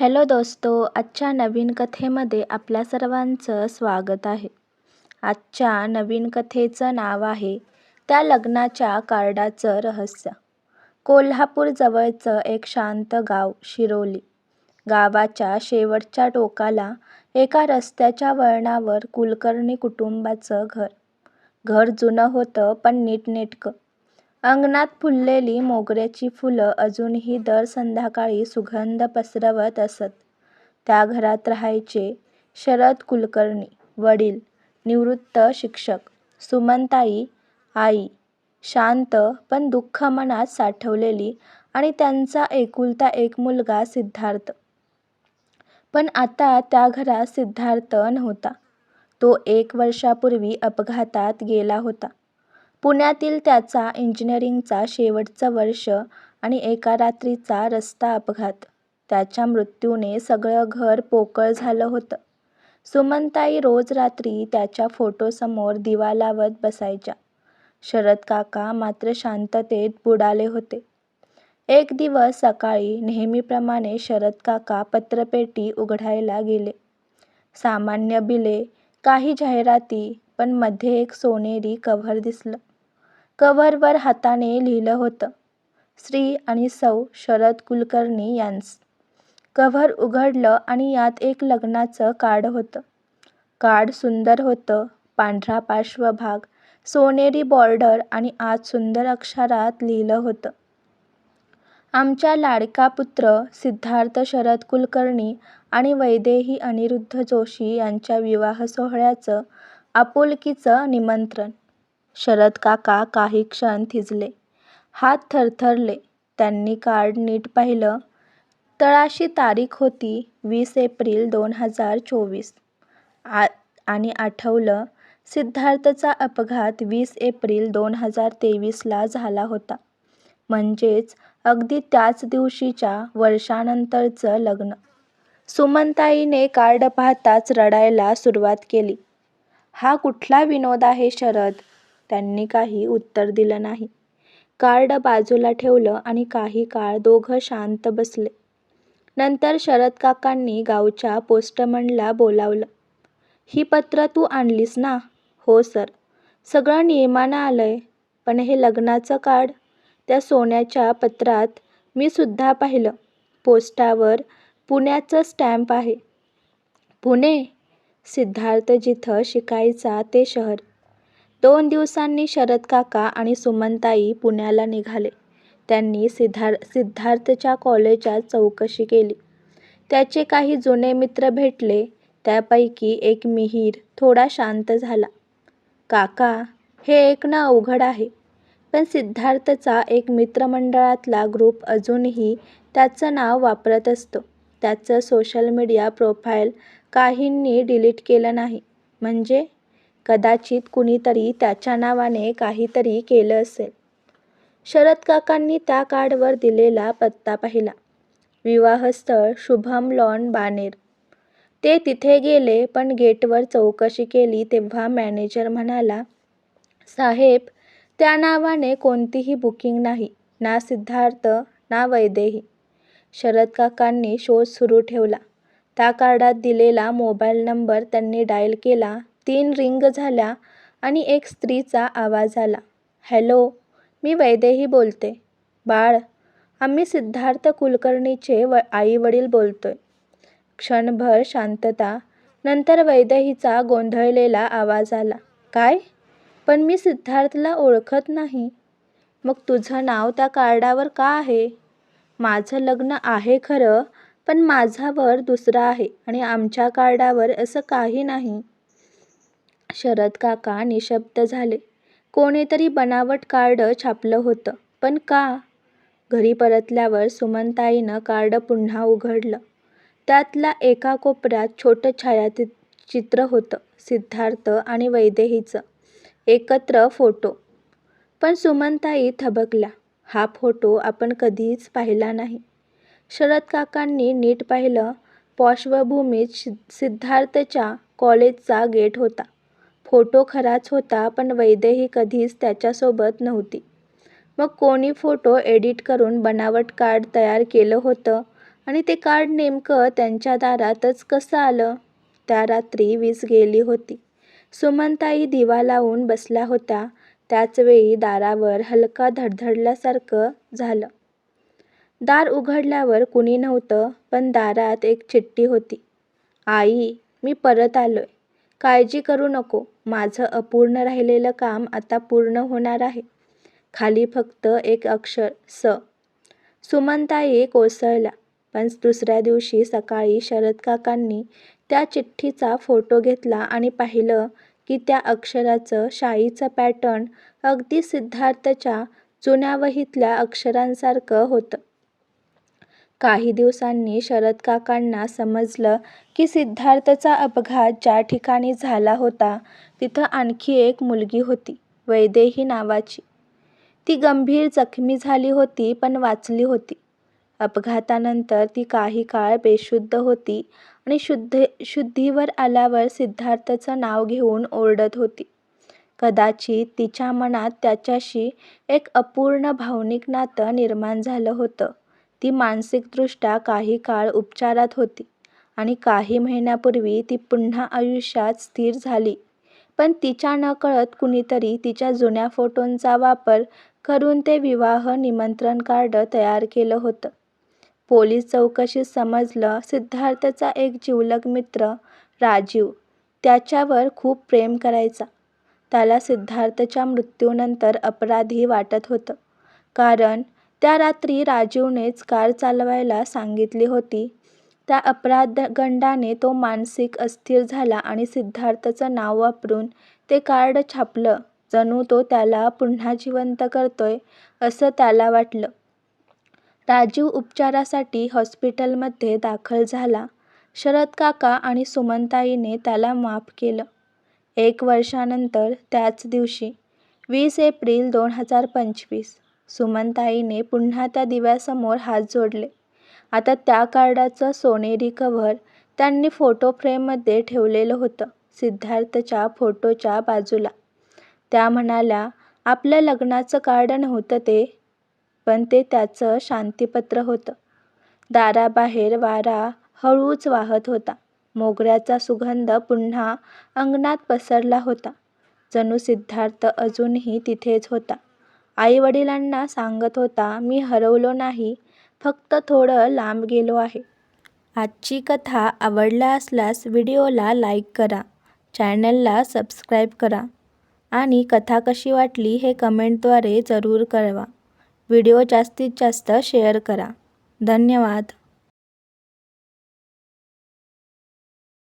Hello दोस्तो आजच्या नवीन कथेमध्ये आपल्या सर्वांचं स्वागत आहे. आजच्या नवीन कथेचं नाव आहे त्या लग्नाच्या कार्डाचं रहस्य. कोल्हापूरजवळचं एक शांत गाव शिरोली. गावाच्या शेवटच्या टोकाला एका रस्त्याच्या वळणावर कुलकर्णी कुटुंबाचं घर. घर जुनं होतं पण नीटनेटकं. अंगणात फुललेली मोगऱ्याची फुलं अजूनही दर संध्याकाळी सुगंध पसरवत असत. त्या घरात राहायचे शरद कुलकर्णी, वडील, निवृत्त शिक्षक, सुमनताई, आई, शांत पण दुःख मनात साठवलेली आणि त्यांचा एकुलता एक मुलगा सिद्धार्थ. पण आता त्या घरात सिद्धार्थ नव्हता. तो एक वर्षापूर्वी अपघातात गेला होता. पुण्यातील त्याचा इंजिनिअरिंगचा शेवटचं वर्ष आणि एका रात्रीचा रस्ता अपघात. त्याच्या मृत्यूने सगळं घर पोकळ झालं होतं. सुमनताई रोज रात्री त्याच्या फोटोसमोर दिवा लावत बसायच्या. शरदकाका मात्र शांततेत बुडाले होते. एक दिवस सकाळी नेहमीप्रमाणे शरदकाका पत्रपेटी उघडायला गेले. सामान्य बिले, काही जाहिराती, पण मध्ये एक सोनेरी कव्हर दिसलं. कव्हरवर हाताने लिहिलं होतं, श्री आणि सौ. शरद कुलकर्णी यांचं. कव्हर उघडलं आणि यात एक लग्नाचं कार्ड होतं. कार्ड सुंदर होतं. पांढरा पार्श्वभाग, सोनेरी बॉर्डर आणि आत सुंदर अक्षरात लिहिलं होतं. आमच्या लाडका पुत्र सिद्धार्थ शरद कुलकर्णी आणि वैदेही अनिरुद्ध जोशी यांच्या विवाह सोहळ्याचं आपुलकीचं निमंत्रण. शरदकाका काही क्षण थिजले. हात थरथरले. त्यांनी कार्ड नीट पाहिलं. तळाशी तारीख होती वीस एप्रिल दोन हजार चोवीस. आणि आठवलं, सिद्धार्थचा अपघात वीस एप्रिल दोन हजार तेवीसला झाला होता. म्हणजेच अगदी त्याच दिवशीच्या वर्षानंतरचं लग्न. सुमनताईने कार्ड पाहताच रडायला सुरुवात केली. हा कुठला विनोद आहे शरद? त्यांनी काही उत्तर दिलं नाही. कार्ड बाजूला ठेवलं आणि काही काळ दोघं शांत बसले. नंतर शरदकाकांनी गावच्या पोस्टमनला बोलावलं. ही पत्रं तू आणलीस ना? हो सर. सगळं नियमानं आलंय. पण हे लग्नाचं कार्ड? त्या सोन्याच्या पत्रात मी सुद्धा पाहिलं. पोस्टावर पुण्याचं स्टॅम्प आहे. पुणे? सिद्धार्थ जिथं शिकायचा ते शहर. दोन दिवसांनी शरद काका आणि सुमनताई पुण्याला निघाले. त्यांनी सिद्धार सिद्धार्थच्या कॉलेजात चौकशी केली. त्याचे काही जुने मित्र भेटले. त्यापैकी एक मिहीर थोडा शांत झाला. काका, हे ऐकणं अवघड आहे. पण सिद्धार्थचा एक मित्रमंडळातला ग्रुप अजूनही त्याचं नाव वापरत असतो. त्याचं सोशल मीडिया प्रोफाईल काहींनी डिलीट केलं नाही. म्हणजे? कदाचित कुणीतरी त्याच्या नावाने काहीतरी केलं असेल. शरद काकांनी त्या कार्डवर दिलेला पत्ता पाहिला. विवाहस्थळ शुभम लॉन बानेर ते तिथे गेले पण गेटवर चौकशी केली तेव्हा मॅनेजर म्हणाला, साहेब, त्या नावाने कोणतीही बुकिंग नाही. ना सिद्धार्थ ना वैदेही. शरद काकांनी शोध सुरू ठेवला. त्या कार्डात दिलेला मोबाईल नंबर त्यांनी डायल केला. तीन रिंग झाल्या आणि एक स्त्रीचा आवाज आला. हॅलो, मी वैदेही बोलते बाळ, आम्ही सिद्धार्थ कुलकर्णीचे व आईवडील बोलतोय. क्षणभर शांतता. नंतर वैदेहीचा गोंधळलेला आवाज आला. काय? पण मी सिद्धार्थला ओळखत नाही. मग तुझं नाव त्या कार्डावर का आहे? माझं लग्न आहे खरं, पण माझा वर दुसरा आहे आणि आमच्या कार्डावर असं काही नाही. शरदकाका निःशब्द झाले. कोणीतरी बनावट कार्ड छापलं होतं. पण का? घरी परतल्यावर सुमनताईनं कार्ड पुन्हा उघडलं. त्यातल्या एका कोपऱ्यात छोटं छायाचित्र होतं. सिद्धार्थ आणि वैदेहीचं. एकत्र फोटो. पण सुमनताई थबकल्या. हा फोटो आपण कधीच पाहिला नाही. शरदकाकांनी नीट पाहिलं. पार्श्वभूमीत सिद्धार्थच्या कॉलेजचा गेट होता. फोटो खराच होता पण वैदेही कधीच त्याच्यासोबत नव्हती. मग कोणी फोटो एडिट करून बनावट कार्ड तयार केलं होतं? आणि ते कार्ड नेमकं त्यांच्या दारातच कसं आलं? त्या रात्री वीज गेली होती. सुमनताई दिवा लावून बसल्या होत्या. त्याचवेळी दारावर हलका धडधडल्यासारखं झालं. दार उघडल्यावर कुणी नव्हतं पण दारात एक चिठ्ठी होती. आई मी परत आलोय. काळजी करू नको. माझं अपूर्ण राहिलेलं काम आता पूर्ण होणार आहे. खाली फक्त एक अक्षर स. सुमनताई कोसळल्या. पण दुसऱ्या दिवशी सकाळी शरद काकांनी त्या चिठ्ठीचा फोटो घेतला आणि पाहिलं की त्या अक्षराचं शाईचं पॅटर्न अगदी सिद्धार्थच्या जुन्या वहीतल्या अक्षरांसारखं होतं. काही दिवसांनी शरद काकांना समजलं की सिद्धार्थचा अपघात ज्या ठिकाणी झाला होता तिथं आणखी एक मुलगी होती वैदेही नावाची. ती गंभीर जखमी झाली होती पण वाचली होती. अपघातानंतर ती काही काळ बेशुद्ध होती आणि शुद्ध शुद्धीवर आल्यावर सिद्धार्थचं नाव घेऊन ओरडत होती. कदाचित तिच्या मनात त्याच्याशी एक अपूर्ण भावनिक नातं निर्माण झालं होतं. ती मानसिकदृष्ट्या काही काळ उपचारात होती आणि काही महिन्यापूर्वी ती पुन्हा आयुष्यात स्थिर झाली. पण तिच्या नकळत कुणीतरी तिच्या जुन्या फोटोंचा वापर करून ते विवाह निमंत्रण कार्ड तयार केलं होतं. पोलीस चौकशीत समजलं सिद्धार्थचा एक जिवलग मित्र राजीव त्याच्यावर खूप प्रेम करायचा. त्याला सिद्धार्थच्या मृत्यूनंतर अपराधी वाटत होतं. कारण त्या रात्री राजीवनेच कार चालवायला सांगितली होती. त्या अपराधगंडाने तो मानसिक अस्थिर झाला आणि सिद्धार्थचं नाव वापरून ते कार्ड छापलं. जणू तो त्याला पुन्हा जिवंत करतोय असं त्याला वाटलं. राजीव उपचारासाठी हॉस्पिटलमध्ये दाखल झाला. शरद काका आणि सुमनताईने त्याला माफ केलं. एक वर्षानंतर त्याच दिवशी वीस एप्रिल दोन हजार पंचवीस सुमनताईने पुन्हा त्या दिव्यासमोर हात जोडले. आता त्या कार्डाचं सोनेरी कव्हर त्यांनी फोटो फ्रेममध्ये ठेवलेलं होतं सिद्धार्थच्या फोटोच्या बाजूला. त्या म्हणाल्या आपलं लग्नाचं कार्ड नव्हतं ते पण ते त्याचं शांतीपत्र होतं. दाराबाहेर वारा हळूच वाहत होता. मोगऱ्याचा सुगंध पुन्हा अंगणात पसरला होता. जणू सिद्धार्थ अजूनही तिथेच होता. आईवडिलांना सांगत होता मी हरवलो नाही फक्त थोडं लांब गेलो आहे. आजची कथा आवडला असल्यास व्हिडिओला लाईक करा चॅनलला सबस्क्राईब करा आणि कथा कशी वाटली हे कमेंटद्वारे जरूर कळवा. व्हिडिओ जास्तीत जास्त शेअर करा. धन्यवाद.